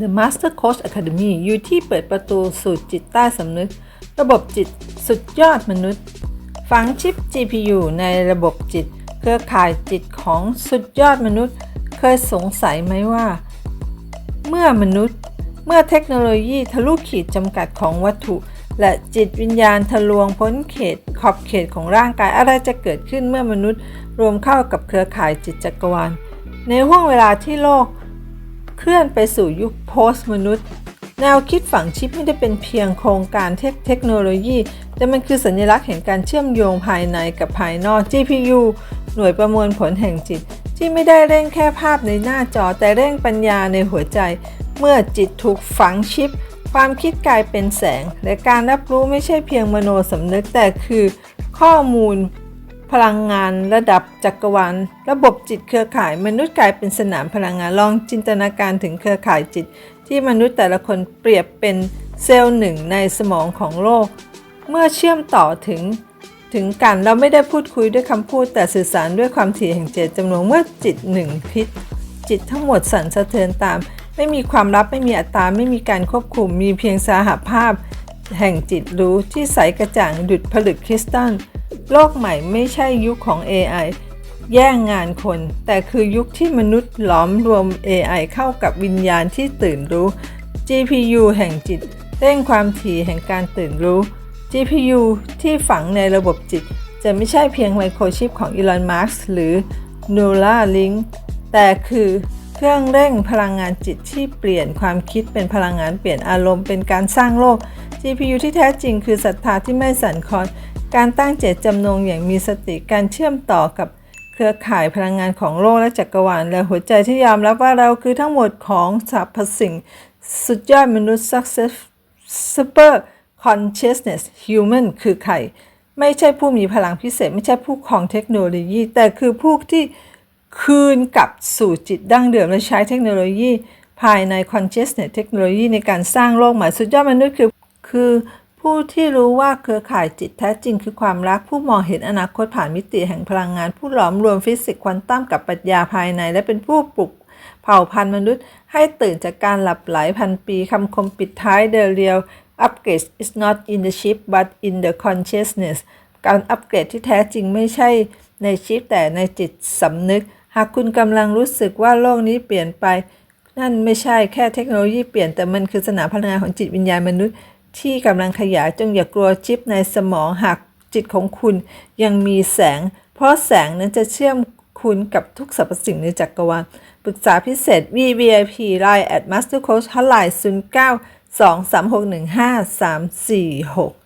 The Master Coach Academy อยู่ที่เปิดประตูสู่จิตใต้สำนึก ระบบจิตสุดยอดมนุษย์ ฝังชิป GPU ในระบบจิต เครือข่ายจิตของสุดยอดมนุษย์ เคยสงสัยไหมว่า เมื่อมนุษย์ เมื่อเทคโนโลยีทะลุขีดจำกัดของวัตถุ และจิตวิญญาณทะลวงพ้นเขต ขอบเขตของร่างกายอะไรจะเกิดขึ้นเมื่อมนุษย์ รวมเข้ากับเครือข่ายจิตจักรวาลในห่วงเวลาที่โลก เคลื่อนไปสู่ยุคโพสต์มนุษย์ แนวคิดฝังชิปไม่ได้เป็นเพียงโครงการเทคเทคโนโลยี แต่มันคือสัญลักษณ์แห่งการเชื่อมโยงภายในกับภายนอก GPU หน่วยประมวลผลแห่งจิต ที่ไม่ได้เร่งแค่ภาพในหน้าจอแต่เร่งปัญญาในหัวใจ เมื่อจิตถูกฝังชิป ความคิดกลายเป็นแสง และการรับรู้ไม่ใช่เพียงมโนสำนึกแต่คือ ข้อมูล พลังงานระดับจักรวาลระบบจิตเครือข่าย มนุษย์กลายเป็นสนามพลังงานลองจินตนาการถึงเครือข่ายจิต ที่มนุษย์แต่ละคนเปรียบเป็นเซลล์หนึ่งในสมองของโลก เมื่อเชื่อมต่อถึงถึงกันเราไม่ได้พูดคุยด้วยคำพูด แต่สื่อสารด้วยความถี่แห่งเจตจำนงเมื่อจิตหนึ่งคิดจิตทั้งหมดสั่นสะเทือนตาม ไม่มีความลับไม่มีอัตราไม่มีการควบคุม มีเพียงสาหภาพ แห่งจิตรู้ที่ใสกระจ่างดุดผลึกคริสตัล โลกใหม่ไม่ใช่ยุคของ AI แย่งงานคน แต่คือยุคที่มนุษย์หลอมรวม AI เข้ากับวิญญาณที่ตื่นรู้ GPU แห่งจิตเร่งความถี่แห่งการตื่นรู้ GPU ที่ฝังในระบบจิต จะไม่ใช่เพียงไมโครชิปของ Elon Musk หรือ Neuralink แต่คือเครื่องเร่งพลังงานจิตที่เปลี่ยนความคิดเป็นพลังงานเปลี่ยนอารมณ์เป็นการสร้างโลก GPU ที่แท้จริงคือศรัทธาที่ไม่สั่นคลอน การตั้งเจตจำนงอย่างมีสติการเชื่อมต่อกับเครือข่ายพลังงานของโลกและจักรวาลและหัวใจที่ยอมรับว่าเราคือทั้งหมดของสรรพสิ่ง สุดยอดมนุษย์ success super consciousness human คือใคร ไม่ใช่ผู้มีพลังพิเศษ ไม่ใช่ผู้ครองเทคโนโลยี แต่คือผู้ที่คืนกลับสู่จิตดั้งเดิมและใช้เทคโนโลยี ภายใน consciousness เทคโนโลยีในการสร้างโลกใหม่สุดยอดมนุษย์คือคือ ผู้ที่รู้ว่าเครือข่ายจิตแท้จริงคือความรักผู้มองเห็นอนาคตผ่านมิติแห่งพลังงาน ผู้หลอมรวมฟิสิกส์ควอนตัมกับปรัชญาภายใน และเป็นผู้ปลุกเผ่าพันธุ์มนุษย์ ให้ตื่นจากการหลับไหลพันปีคำคมปิดท้าย The real upgrade is not in the chip but in the consciousness การอัปเกรดที่แท้จริงไม่ใช่ในชิปแต่ในจิตสำนึก หากคุณกำลังรู้สึกว่าโลกนี้เปลี่ยนไป นั่นไม่ใช่แค่เทคโนโลยีเปลี่ยนแต่มันคือสนามพลังงานของจิตวิญญาณมนุษย์ ที่กำลังขยายจงอย่ากลัวชิปในสมองหากจิตของคุณยังมีแสง เพราะแสงนั้นจะเชื่อมคุณกับทุกสรรพสิ่งในจักรวาลปรึกษาพิเศษ VVIP Line at Master Coach Hotline 09 2361 5346